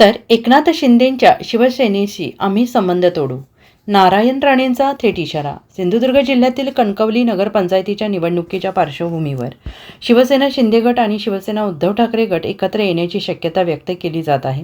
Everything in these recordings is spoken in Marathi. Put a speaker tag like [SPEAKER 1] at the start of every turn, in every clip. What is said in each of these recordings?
[SPEAKER 1] तर एकनाथ शिंदेंच्या शिवसेनेशी आम्ही संबंध तोडू. नारायण राणेंचा थेट इशारा सिंधुदुर्ग जिल्ह्यातील कणकवली नगरपंचायतीच्या निवडणुकीच्या पार्श्वभूमीवर. शिवसेना शिंदे गट आणि शिवसेना उद्धव ठाकरे गट एकत्र येण्याची शक्यता व्यक्त केली जात आहे.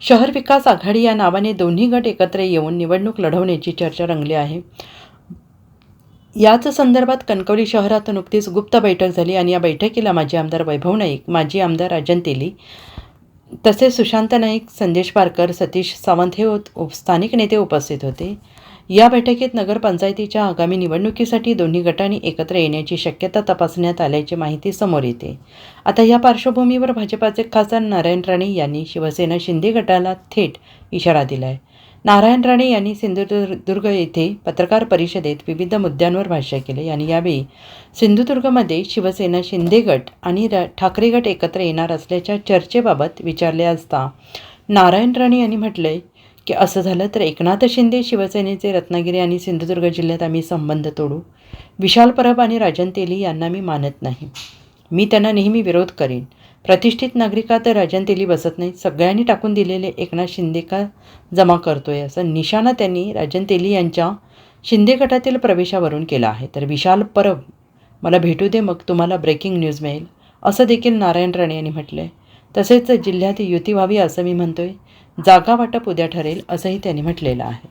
[SPEAKER 1] शहर विकास आघाडी या नावाने दोन्ही गट एकत्र येऊन निवडणूक लढवण्याची चर्चा रंगली आहे. याच संदर्भात कणकवली शहरात नुकतीच गुप्त बैठक झाली आणि या बैठकीला माजी आमदार वैभव नाईक माजी आमदार राजन तेली तसेच सुशांत नाईक संदेश पारकर सतीश सावंत हे उप- स्थानिक नेते उपस्थित होते. या बैठकीत नगरपंचायतीच्या आगामी निवडणुकीसाठी दोन्ही गटांनी एकत्र येण्याची शक्यता तपासण्यात आल्याची माहिती समोर येते. आता या पार्श्वभूमीवर भाजपाचे खासदार नारायण राणे यांनी शिवसेना शिंदे गटाला थेट इशारा दिला आहे नारायण राणे यांनी सिंधुदुर्ग येथे पत्रकार परिषदेत विविध मुद्द्यांवर भाष्य केले. आणि यावेळी सिंधुदुर्गमध्ये शिवसेना शिंदे गट आणि र ठाकरे गट एकत्र येणार असल्याच्या चर्चेबाबत विचारले असता नारायण राणे यांनी म्हटले की असं झालं तर एकनाथ शिंदे शिवसेनेचे रत्नागिरी आणि सिंधुदुर्ग जिल्ह्यात आम्ही संबंध तोडू. विशाल परब आणि राजन तेली यांना मी मानत नाही. मी त्यांना नेहमी विरोध करेन. प्रतिष्ठित नागरिकात राजन तेली बसत नाही सगळ्यांनी टाकून दिलेले एकनाथ शिंदे का जमा करतोय? असं निशाणा त्यांनी राजन तेली यांच्या शिंदे गटातील प्रवेशावरून केला आहे. तर विशाल परब मला भेटू दे मग तुम्हाला ब्रेकिंग न्यूज मिळेल. असं देखील नारायण राणे यांनी म्हटलं. आहे तसेच जिल्ह्यात युती व्हावी असं मी म्हणतोय. जागा वाटप उद्या ठरेल असंही त्यांनी म्हटलेलं आहे.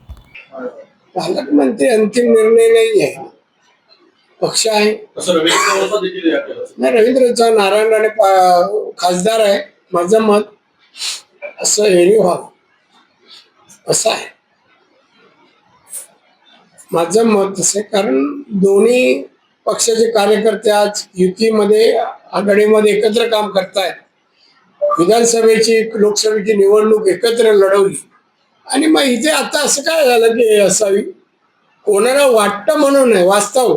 [SPEAKER 2] पालकमंत्री अंतिम निर्णय नाही आहे पक्ष आहे. नाही रवींद्र चव्हाण नारायण राणे खासदार आहे. माझं मत असं हेरी व्हावं असं आहे. माझं मत असं कारण दोन्ही पक्षाचे कार्यकर्ते आज युतीमध्ये आघाडीमध्ये एकत्र काम करतायत. विधानसभेची लोकसभेची निवडणूक एकत्र लढवली. आणि मग इथे आता असं काय झालं की हे असावी? कोणाला वाटतं म्हणून नाही वास्तव.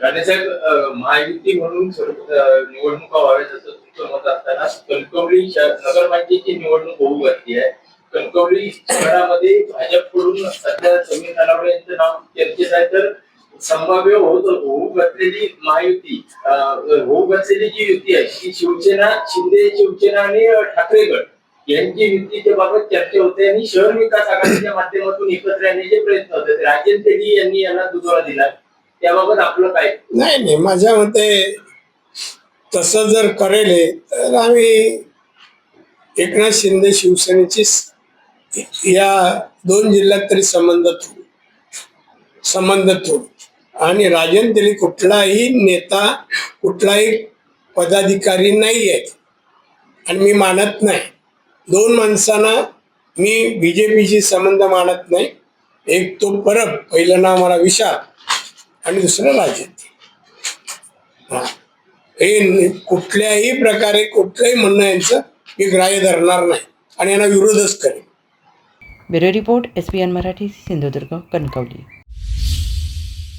[SPEAKER 3] राणेसाहेब महायुती म्हणून निवडणुका व्हाव्यात असं तुमचं मत असताना कणकवली नगरपालिकेची निवडणूक होऊ घातली आहे कणकवली शहरामध्ये भाजपकडून सध्या समीर नलावडे यांचं नाव चर्चेत आहे तर संभाव्य होत होऊ घातलेली महायुती होऊ घातलेली जी युती आहे ती शिवसेना शिंदे शिवसेना आणि ठाकरेगड यांची युतीच्या बाबत चर्चा होते आणि शहर विकास आघाडीच्या माध्यमातून एकत्र येण्याचे प्रयत्न होते. राजेंद्र तेली यांनी यांना दुजोरा दिला. त्याबाबत आपलं काय?
[SPEAKER 2] नाही नाही माझ्या मते तसं जर करेल हे, तर आम्ही एकनाथ शिंदे शिवसेनेची स- या दोन जिल्ह्यात तरी संबंध ठेवू संबंध ठेवू आणि राजन तेली कुठलाही नेता कुठलाही पदाधिकारी नाही आहेत आणि मी मानत नाही. दोन माणसांना मी बीजेपीशी संबंध मानत नाही. एक तो परब पहिलं नाव मला विशाल. आणि दुसरं राजन हा. हे कुठल्याही प्रकारे कुठलंही म्हणणं यांचं मी ग्राह्य धरणार नाही. आणि यांना विरोधच करेन.
[SPEAKER 1] Bureau report S P N Marathi Sindhudurg Kankavli.